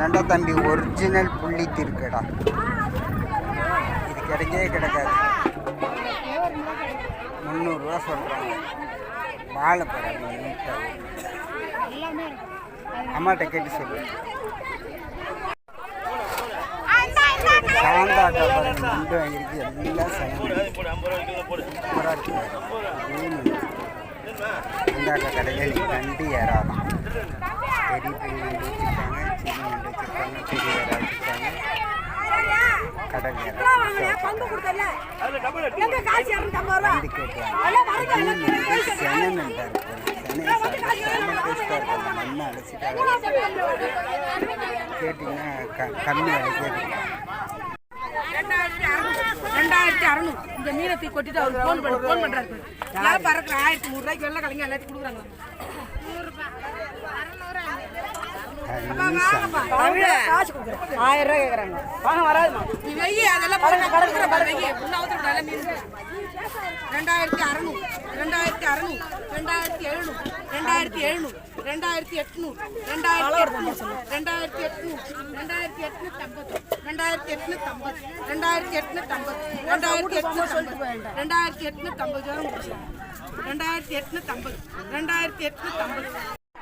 ஏன்டா தம்பி ஒரிஜினல் புள்ளி திருக்கடா. இது கிடைக்கவே கிடைக்காது. முந்நூறுரூவா சொல்கிறாங்க வாழைப்பழம் அம்மாட்ட கேட்டு சொல்லு. சாந்தாக்கா பாருங்க நண்டு வாங்கியிருக்கு. எல்லாம் சமையல் சூப்பராக இருக்கு மீன் சாந்தாக்கா கடையில் நண்டு ஏறாதான். பெரிய பெரிய வச்சுருக்காங்க சின்ன வச்சுருக்காங்க பெரிய வச்சுருக்காங்க கடல் சென இருக்கும் மண்ணை அலசிட்டாங்க கேட்டிங்கன்னா க ரெண்டாயிரத்தி அறுநூறு இந்த மீனை கொட்டிட்டு அவர் ஃபோன் பண்ண ஃபோன் பண்றாரு நான் பறக்கிற ஆயிரத்தி நூறுரூவாய்க்கு வெள்ளை கலைஞர் எல்லாத்தையும் கொடுக்குறாங்க ஆயிரம் ரூபாய் கேட்குறாங்க வாங்க வராதுமா ரெண்டாயிரத்தி அறநூறு ரெண்டாயிரத்தி அறநூறு ரெண்டாயிரத்தி எழுநூறு ரெண்டாயிரத்தி எழுநூறு ரெண்டாயிரத்தி எட்நூறு ரெண்டாயிரத்தி எட்நூறு ரெண்டாயிரத்தி எட்நூறு ரெண்டாயிரத்தி எட்நூத்தி ஐம்பது ரெண்டாயிரத்தி எட்நூத்தி ஐம்பது ரெண்டாயிரத்தி எட்நூத்தி ஐம்பது ரெண்டாயிரத்தி ரெண்டாயிரத்தி எட்நூத்தி ஐம்பது ரெண்டாயிரத்தி எட்நூத்தி ஐம்பது ரெண்டாயிரத்தி எட்நூத்தி ஐம்பது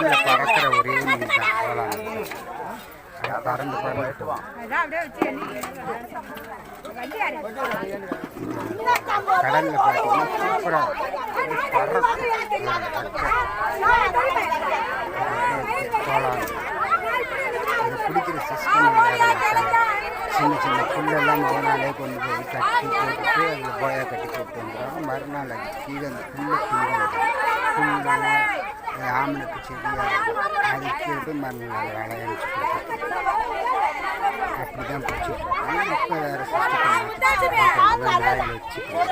கடலில் பறக்கிற ஒரே மீன் தான் பறந்து பறந்துட்டு கடலில் பார்த்தீங்கன்னா சூப்பராக போகலாம் இது பிடிக்கிற சிஸ்டம் சின்ன சின்ன புல்லெல்லாம் மறுநாளே கொண்டு போய் கட்டி போட்டு அதில் போயா கட்டி போட்டு வந்துடும் மறுநாள் அது கீழே அந்த புல்லை புல்லு புல்லு ஆமனுக்கு செடியாக அது கீழே மறுநாள் வேலை வச்சு அப்படி தான் பிடிச்சிட்டு இப்போ வேறு சிஸ்டம் வேலையில் வச்சுக்கலாம்.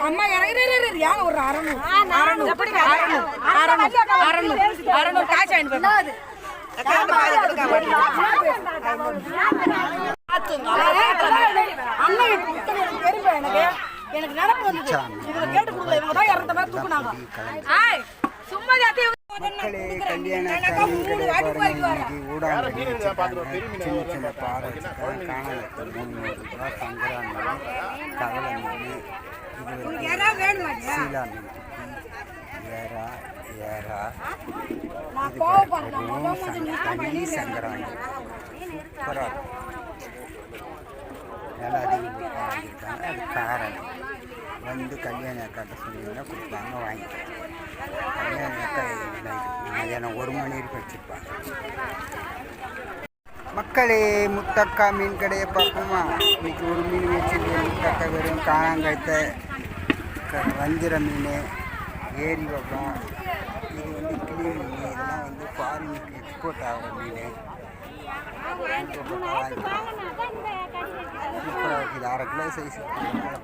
அம்மா ஒரு அறநூறு அறநூறு அறநூறு அறநூறு அறநூறு அறநூறு அண்ணன் எனக்கு எனக்கு நினப்பு வந்துச்சு இதுல கேட்டு கொடுக்கல இவங்க தான் இறந்த மாதிரி தூக்குனாங்க சும்மா வந்து கல்யாண அக்காட்ட சொன்னீங்கன்னா கொடுப்பாங்க வாங்கிக்கலாம். கல்யாண அக்கா மதியானம் ஒரு மணி வரைக்கும் வச்சுருப்பாங்க. மக்களே முத்தக்கா மீன் கடையை பார்ப்போமா? இன்னைக்கு ஒரு மீன் வச்சுருக்கேன். முத்தக்கா வெறும் காணாங்கழுத்த க- வஞ்சிர மீன் ஏரி வகம் இது வந்து கிளி மீன் இதெல்லாம் வந்து ஃபாரினுக்கு எக்ஸ்போர்ட் ஆகிற மீன். இது அரை கிலோ சைஸ்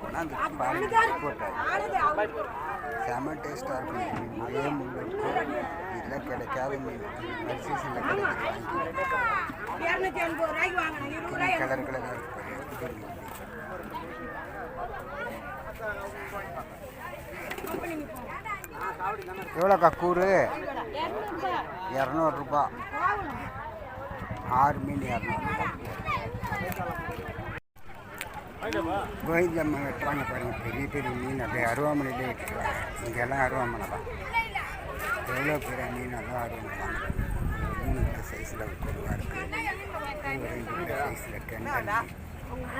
போனால் அந்த செம டேஸ்ட்டாக இருக்கும் இந்த முள் இருக்கும் கிடைக்காத மீன் கலர் கலராக இருக்கும் எவ்வளோக்கா கூறு? இரநூறுபா. ஆறு மீன் இரநூறுபா கோவிந்தம்மா வெட்டுறாங்க பாருங்கள் பெரிய பெரிய மீன் அப்படியே அருவாமனையிலே வெட்டுறாங்க இங்கெல்லாம் அருவாமனை தான் எவ்வளோ பெரிய மீன் எல்லாம் அருவாமனை தான் மூணு கிலோ சைஸில் கொடுவா இருக்குது ரெண்டு கிலோ சைஸில் கெண்டை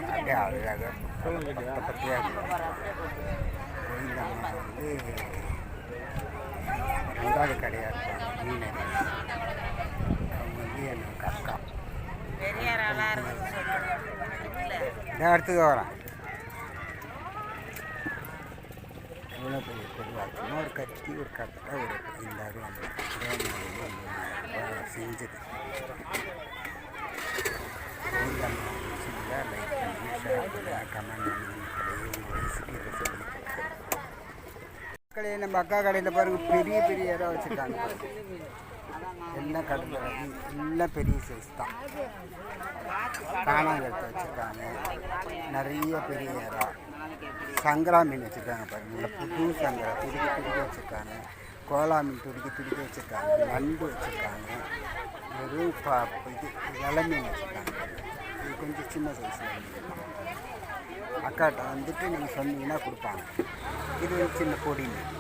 அப்படியே அழகாக பத்த பத்தியாக கோவிந்தம்மா வந்து ரெண்டாவது கடையாக இருப்பாங்க மீன் அவங்க வந்து அடுத்தது வரேன் எவ்வளோ பெரிய கொடுவா ஒரு கத்தி ஒரு ஒரு செஞ்சது கமெண்ட் பண்ணி உங்கள் வயசுக்கு இதை மக்களே நம்ம அக்கா கடையில் பாருங்க பெரிய பெரிய இடம் வச்சுருக்காங்க எல்லாம் கடலில் எல்லாம் பெரிய சைஸ் தான். காணாங்கத்தை வச்சுருக்காங்க. நிறைய பெரிய இடம். சங்கரா மீன் வச்சுருக்காங்க பாருங்கள் புது சங்கரா துடிக்க துடிக்க வச்சுருக்காங்க. கோலா மீன் துடிக்க துடிக்க வச்சுருக்காங்க. நண்டு வச்சுருக்காங்க. வெறும் பா இது இலை மீன் வச்சுருக்காங்க. இது கொஞ்சம் சின்ன சைஸில் அக்காட்ட வந்துட்டு நீங்கள் சொன்னீங்கன்னா கொடுப்பாங்க. இது ஒரு சின்ன பொடி மீன்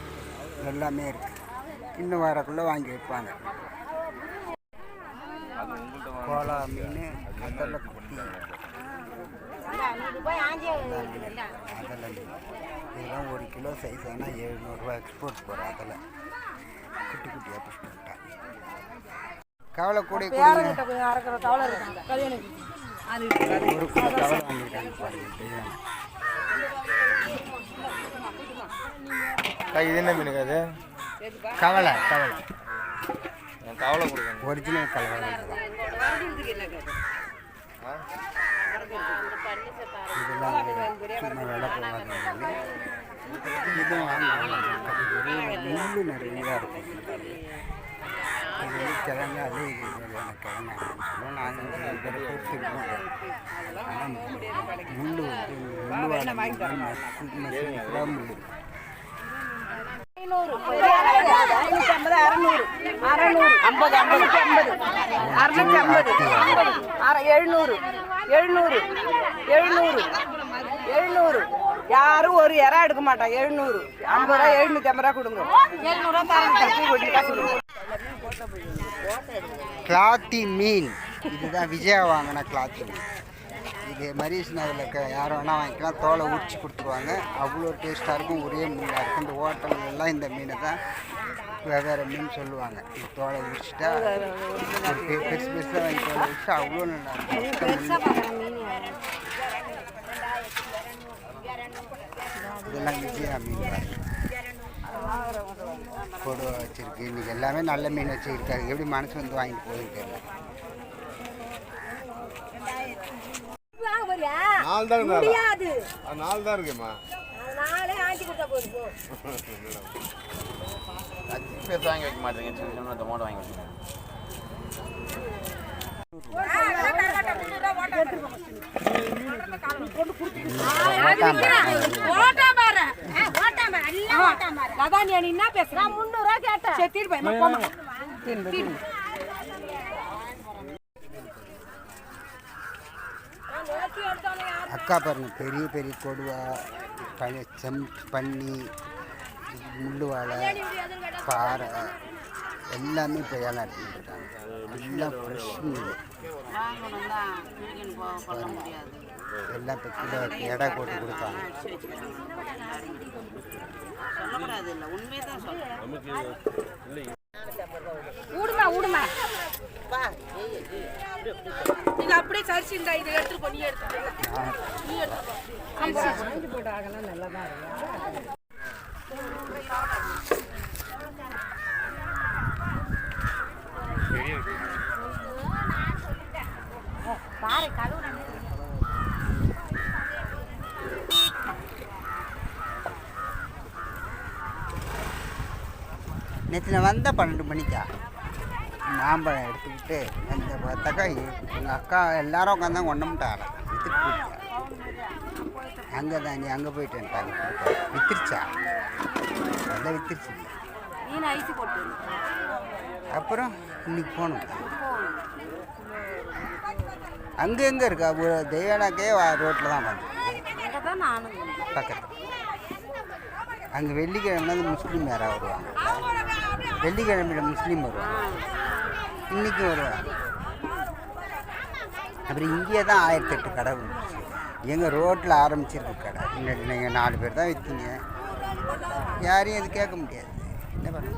எல்லாமே இருக்குது இன்னும் வரக்குள்ளே வாங்கி வைப்பாங்க. கோலா மீன் கடலை குட்டி. அதெல்லாம் இதெல்லாம் ஒரு கிலோ சைஸ் ஆனால் எழுநூறுபா எக்ஸ்போர்ட் போகிறோம் அதில். குட்டி குட்டியாக பிடிச்சிட்டு கவலை கூட ஒரு கிலோ கவலை வாங்கியிருக்காங்க இது என்ன மீனுங்க அது கவலை கவலை கவலை. கொடுங்க ஒரிஜினல் கவலை? இதெல்லாம் முள்ளு நிறையா இருக்கும். கிழங்கு அது சொல்லுவோம் நாங்கள் இதில் போட்டுருக்கோம் வந்து அறநூறு. அறநூறு. ஐம்பது ஐம்பது ஐம்பது அறுநூற்றி ஐம்பது எழுநூறு எழுநூறு எழுநூறு எழுநூறு யாரும் ஒரு இறா எடுக்க மாட்டாங்க எழுநூறு. ஐம்பது ரூபா எழுநூற்றி ஐம்பது ரூபா கொடுங்க. எழுநூறுவா தரேன். கொட்டி காசு கொடுங்க கிளாத்தி மீன் இதுதான் விஜயா வாங்கின கிளாத்தி மீன் இது மரீஷ் நகரில் யார் வேணால் வாங்கிக்கலாம். தோலை உரிச்சு கொடுத்துருவாங்க. அவ்வளோ டேஸ்ட்டாக இருக்கும். ஒரே மீனாக இருக்கும். இந்த எல்லாம் இந்த மீனை தான் வெவ்வேறு மீன் சொல்லுவாங்க. இது தோலை உரிச்சிட்டா பெருசு பெருசாக வாங்கி தோலை உரிச்சா அவ்வளோ நல்லா இருக்கும். இதெல்லாம் விஜயா மீன். கொடுவா வச்சிருக்கு. இன்னைக்கு எல்லாமே நல்ல மீன் வச்சிருக்காரு எப்படி மனசு வந்து வாங்கிட்டு போயிருக்காரு நாலு தான் முடியாது. நாலு தான் இருக்குமா நாளே ஆண்டி கொடுத்தா போதும் போ. பெருசு வாங்கி வைக்க மாட்டேங்க. சின்ன சின்ன டொமேட்டோ வாங்கி அதான் நீ என்ன பேசுற முந்நூறுவா கேட்டேன். சரி தீர்ப்பு என்ன போமா தீர்ப்பு அக்கா பாருங்க பெரிய பெரிய கொடுவா பனி செம் பன்னி முள்ளு வாழை பாறை எல்லாமே இப்போ ஏலம் எடுத்துட்டு இருக்காங்க. எல்லாம் ஃப்ரெஷ் மீன். எல்லாம் இப்போ கிலோ எடை போட்டு கொடுப்பாங்க ஊடுமா ஊடுமா. நீங்க அப்படியே சரிச்சு இந்த இதை எடுத்துட்டு நீ எடுத்துட்டு போ. நீ எடுத்துட்டு போ. நேற்று நான் வந்தேன் பன்னெண்டு மணிக்கா? மாம்பழம் எடுத்துக்கிட்டு அந்த பார்த்தாக்கா எங்கள் அக்கா எல்லாரும் உட்காந்தாங்க ஒன்றமுட்டாங்க வித்துட்டு அங்கே தான் நீ அங்கே போயிட்டேன்ட்டாங்க வித்துருச்சா? எல்லாம் வித்துருச்சு. அப்புறம் இன்னைக்கு போகணும். அங்கே எங்கே இருக்கா? ஒரு தெய்வானாக்கே ரோட்டில் தான் வந்து பக்கத்தில். அங்கே வெள்ளிக்கிழமை முஸ்லீம் யாராவது வருவாங்க. வெள்ளிக்கிழமையில் முஸ்லீம் வருவாங்க. இன்றைக்கும் வருவாங்க அப்புறம் இங்கே தான் ஆயிரத்தெட்டு கடை வந்துச்சு. எங்கள் ரோட்டில் ஆரம்பிச்சிருக்கு கடை. முன்னாடி நீங்கள் நாலு பேர் தான் விற்றீங்க யாரையும் அது கேட்க முடியாது. என்ன பண்ண